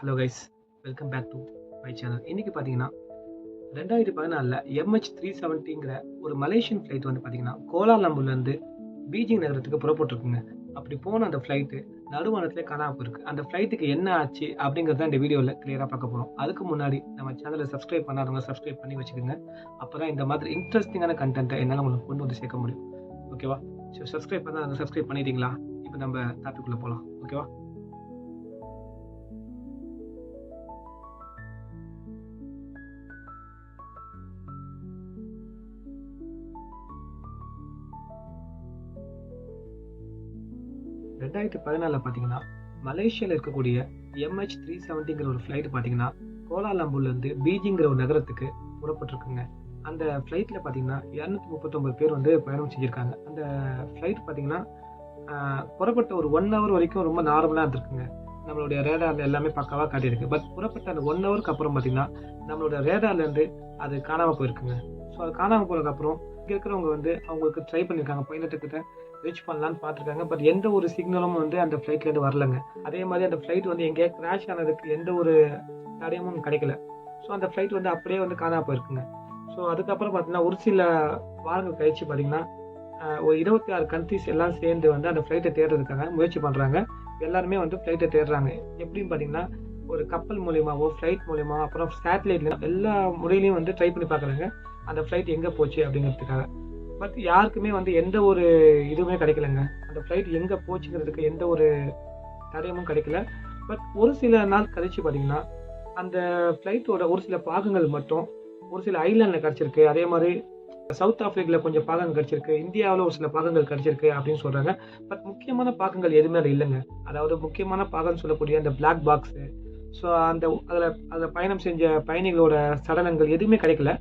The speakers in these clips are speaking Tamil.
Hello guys welcome back to my channel இன்றைக்கி பார்த்தீங்கன்னா ரெண்டாயிரத்தி பதினாலில் எம்ஹெச் த்ரீ செவன்ட்டிங்கிற ஒரு மலேசியன் ஃப்ளைட் வந்து பார்த்தீங்கன்னா கோலாலம்பூர்லேருந்து பீஜிங் நகரத்துக்கு புறப்பட்டுருக்குங்க. அப்படி போன அந்த ஃப்ளைட்டு நடுவானத்தில் காணாமல் போயிருக்கு. அந்த ஃப்ளைட்டுக்கு என்ன ஆச்சு அப்படிங்கிறத இந்த வீடியோவில் கிளியராக பார்க்க போகிறோம் அதுக்கு முன்னாடி நம்ம சேனலை சப்ஸ்கிரைப் பண்ணாதவங்க சப்ஸ்கிரைப் பண்ணி வச்சுக்கோங்க. அப்போ தான் இந்த மாதிரி இன்ட்ரெஸ்டிங்கான கண்டென்ட்டை என்னால் உங்களுக்கு கொண்டு வந்து சேர்க்க முடியும். ஓகேவா ஸோ சப்ஸ்கிரைப் பண்ணால் சப்ஸ்கிரைப் பண்ணிட்டீங்களா? இப்போ நம்ம டாபிக்குள்ளே போகலாம் ஓகேவா ரெண்டாயிரத்தி பதினாலில் பார்த்தீங்கன்னா மலேசியாவில் இருக்கக்கூடிய எம்ஹெச் த்ரீ செவன்ட்டிங்கிற ஒரு ஃப்ளைட் பார்த்தீங்கன்னா கோலாலம்பூர்லேருந்து பீஜிங்கிற ஒரு நகரத்துக்கு புறப்பட்டிருக்குங்க. அந்த ஃப்ளைட்டில் பார்த்தீங்கன்னா இரநூத்தி முப்பத்தொம்பது பேர் வந்து பயணம் செஞ்சுருக்காங்க. அந்த ஃப்ளைட் பார்த்தீங்கன்னா புறப்பட்ட ஒரு ஒன் ஹவர் வரைக்கும் ரொம்ப நார்மலாக இருந்திருக்குங்க. நம்மளுடைய ரேடாரில் எல்லாமே பக்காவாக காட்டியிருக்கு. பட் புறப்பட்ட அந்த ஒன் ஹவருக்கு அப்புறம் பார்த்தீங்கன்னா நம்மளோட ரேடார்லேருந்து அது காணாமல் போயிருக்குங்க. ஸோ அது காணாமல் போனதுக்கப்புறம் இங்கே இருக்கிறவங்க வந்து அவங்களுக்கு ட்ரை பண்ணியிருக்காங்க பைலட்டுக்கிட்ட ரீச் பண்ணலான்னு பார்த்துருக்காங்க. பட் எந்த ஒரு சிக்னலும் வந்து அந்த ஃப்ளைட்லேருந்து வரலங்க. அதே மாதிரி அந்த ஃப்ளைட் வந்து எங்கேயா கிராஷ் ஆனதுக்கு எந்த ஒரு தடயமும் கிடைக்கல. ஸோ அந்த ஃப்ளைட் வந்து அப்படியே வந்து காணாமல் போயிருக்குங்க. ஸோ அதுக்கப்புறம் பார்த்தீங்கன்னா ஒரு சில வாரங்கள் கழிச்சு பார்த்தீங்கன்னா ஒரு இருபத்தி ஆறு கண்ட்ரிஸ் எல்லாம் சேர்ந்து வந்து அந்த ஃப்ளைட்டை தேடுறதுக்காக முயற்சி பண்ணுறாங்க எல்லாருமே வந்து ஃப்ளைட்டை தேடுறாங்க. எப்படின்னு பார்த்தீங்கன்னா ஒரு கப்பல் மூலியமாவோ ஃப்ளைட் மூலியமா அப்புறம் சேட்டலைட்ல எல்லா முறையிலையும் வந்து ட்ரை பண்ணி பார்க்குறாங்க. அந்த ஃப்ளைட் எங்கே போச்சு அப்படிங்கிறதுக்காக. பட் யாருக்குமே வந்து எந்த ஒரு இதுவுமே கிடைக்கலங்க. அந்த ஃப்ளைட் எங்கே போச்சுங்கிறதுக்கு எந்த ஒரு தடயமும் கிடைக்கல. பட் ஒரு சில நாள் கழிச்சு பார்த்தீங்கன்னா அந்த ஃப்ளைட்டோட ஒரு சில பாகங்கள் மட்டும் ஒரு சில ஐலாண்டில் கிடச்சிருக்கு. அதே மாதிரி சவுத் ஆஃப்ரிக்கில் கொஞ்சம் பாகங்கள் கிடச்சிருக்கு. இந்தியாவில் ஒரு சில பாகங்கள் கிடச்சிருக்கு அப்படின்னு சொல்கிறாங்க பட் முக்கியமான பாகங்கள் எதுவுமே அதில் இல்லைங்க. அதாவது முக்கியமான பாகம்னு சொல்லக்கூடிய அந்த பிளாக் பாக்ஸு ஸோ அந்த அதில் அதில் பயணம் செஞ்ச பயணிகளோட சடலங்கள் எதுவுமே கிடைக்கல.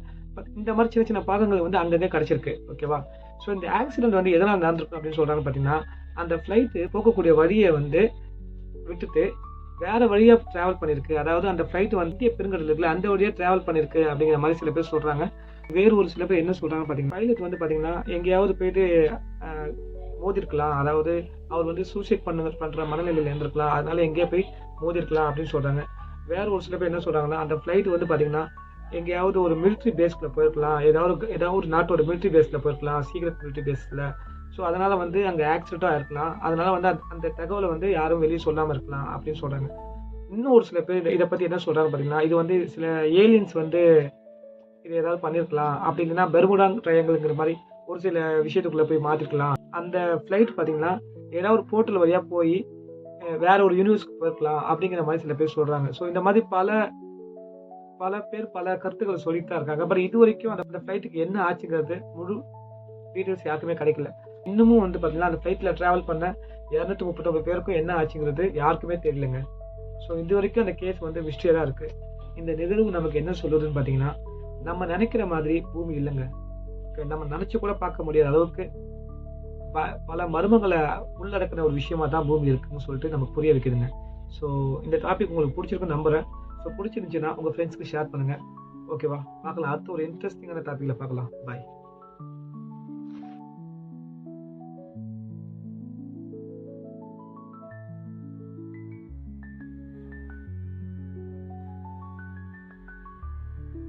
இந்த மாதிரி சின்ன சின்ன பாகங்கள் வந்து அங்கங்கே கிடச்சிருக்கு ஓகேவா ஸோ இந்த ஆக்சிடென்ட் வந்து எதனால் நடந்திருக்கும் அப்படின்னு சொல்கிறாங்க பார்த்தீங்கன்னா அந்த ஃப்ளைட்டு போகக்கூடிய வழியை வந்து விட்டுட்டு வேறு வழியாக ட்ராவல் பண்ணியிருக்கு. அதாவது அந்த ஃப்ளைட் வந்து பெருங்கடல் இருக்குல்ல அந்த வழியாக ட்ராவல் பண்ணிருக்கு அப்படிங்கிற மாதிரி சில பேர் சொல்கிறாங்க வேறு ஒரு சில பேர் என்ன சொல்கிறாங்க பார்த்தீங்கன்னா பைலட் வந்து பார்த்தீங்கன்னா எங்கேயாவது போயிட்டு மோதிருக்கலாம் அதாவது அவர் வந்து சூசைட் பண்ண பண்ணுற மனநிலையில் இருந்திருக்கலாம். அதனால எங்கேயா போய் மோதிருக்கலாம் அப்படின்னு சொல்கிறாங்க வேறு ஒரு சில பேர் என்ன சொல்கிறாங்கன்னா அந்த ஃப்ளைட் வந்து பார்த்தீங்கன்னா எங்கேயாவது ஒரு மிலிட்ரி பேஸ்ல போயிருக்கலாம். ஏதாவது ஏதாவது ஒரு நாட்டோட மிலிட்ரி பேஸில் போயிருக்கலாம். சீக்ரெட் மிலிட்ரி பேஸில் ஸோ அதனால் வந்து அங்கே ஆக்சிடெண்ட்டாக இருக்கலாம். அதனால் வந்து அந்த- அந்த தகவலை வந்து யாரும் வெளியே சொல்லாமல் இருக்கலாம் அப்படின்னு சொல்கிறாங்க இன்னும் ஒரு சில பேர் இதை பற்றி என்ன சொல்கிறாங்க பார்த்தீங்கன்னா இது வந்து சில ஏலியன்ஸ் வந்து இது ஏதாவது பண்ணியிருக்கலாம் அப்படி இல்லைன்னா பெர்முடாங் ட்ரையாங்கிள்ங்கிற மாதிரி ஒரு சில விஷயத்துக்குள்ளே போய் மாற்றிருக்கலாம் அந்த ஃப்ளைட் பார்த்தீங்கன்னா ஏதாவது ஒரு போர்ட்டல் வழியாக போய் வேற ஒரு யூனிவர்ஸ்க்கு போயிருக்கலாம் அப்படிங்கிற மாதிரி சில பேர் சொல்கிறாங்க ஸோ இந்த மாதிரி பல பல பேர் பல கருத்துக்களை சொல்லிட்டு தான் இருக்காங்க. பட் இது வரைக்கும் அந்த ஃப்ளைட்டுக்கு என்ன ஆச்சுங்கிறது முழு டீட்டெயில்ஸ் யாருக்குமே கிடைக்கல. இன்னமும் வந்து பார்த்தீங்கன்னா அந்த ஃப்ளைட்டில் ட்ராவல் பண்ண இரநூத்தி முப்பத்தொம்பது பேருக்கும் என்ன ஆச்சுங்கிறது யாருக்குமே தெரியலங்க. ஸோ இது வரைக்கும் அந்த கேஸ் வந்து மிஸ்டரியாக தான் இருக்குது இந்த நிகழ்வு நமக்கு என்ன சொல்லுதுன்னு பார்த்தீங்கன்னா நம்ம நினைக்கிற மாதிரி பூமி இல்லைங்க. நம்ம நினச்சி கூட பார்க்க முடியாத அளவுக்கு ப- பல மர்மங்களை உள்ளடக்கின ஒரு விஷயமா தான் பூமி இருக்குன்னு சொல்லிட்டு நமக்கு புரிய வைக்குதுங்க. ஸோ இந்த டாபிக் உங்களுக்கு பிடிச்சிருக்குன்னு நம்புகிறேன் ஸோ பிடிச்சிருந்துச்சுன்னா உங்கள் ஃப்ரெண்ட்ஸ்க்கு ஷேர் பண்ணுங்கள் ஓகேவா பார்க்கலாம். அடுத்த ஒரு இன்ட்ரெஸ்டிங்கான டாப்பிக்கில் பார்க்கலாம். பாய்